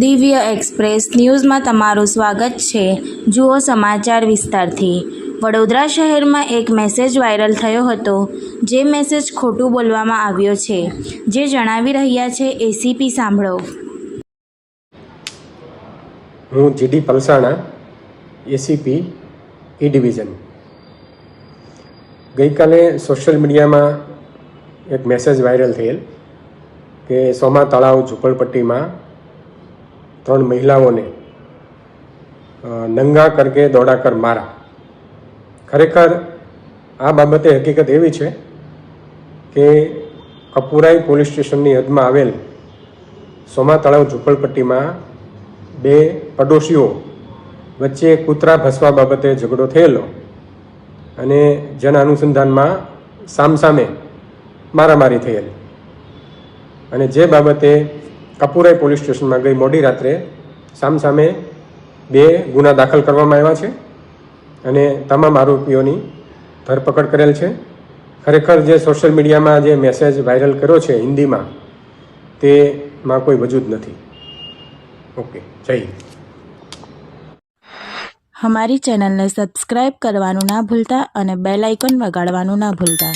દિવ્ય એક્સપ્રેસ ન્યૂઝમાં તમારું સ્વાગત છે. જુઓ સમાચાર વિસ્તારથી. વડોદરા શહેરમાં એક મેસેજ વાયરલ થયો હતો. જે મેસેજ ખોટું બોલવામાં આવ્યો છે. જે જણાવી રહ્યા છે એસીપી સાંભળો. હું GD Palsana ACP E division ગઈકાલે સોશિયલ મીડિયામાં એક મેસેજ વાયરલ થયેલ કે સોમા તળાવ ઝૂંપડપટ્ટીમાં ત્રણ મહિલાઓને નંગા કરકે દોડા કર મારા. ખરેખર આ બાબતે હકીકત એવી છે કે કપુરાઈ પોલીસ સ્ટેશનની હદમાં આવેલ સોમા તળાવ ઝૂંપડપટ્ટીમાં બે પડોશીઓ વચ્ચે કૂતરા ભસવા બાબતે ઝઘડો થયેલો અને જેના અનુસંધાનમાં સામસામે મારામારી થયેલી. અને જે બાબતે કપુરાઈ પોલીસ સ્ટેશનમાં ગઈ મોડી રાત્રે સામસામે બે ગુના દાખલ કરવામાં આવ્યા છે અને તમામ આરોપીઓની ધરપકડ કરેલ છે. ખરેખર જે સોશિયલ મીડિયામાં જે મેસેજ વાયરલ કર્યો છે હિન્દીમાં, તેમાં કોઈ વજૂદ નથી. ઓકે, જય અમારી ચેનલને સબસ્ક્રાઈબ કરવાનું ના ભૂલતા અને બેલ આઇકન વગાડવાનું ના ભૂલતા.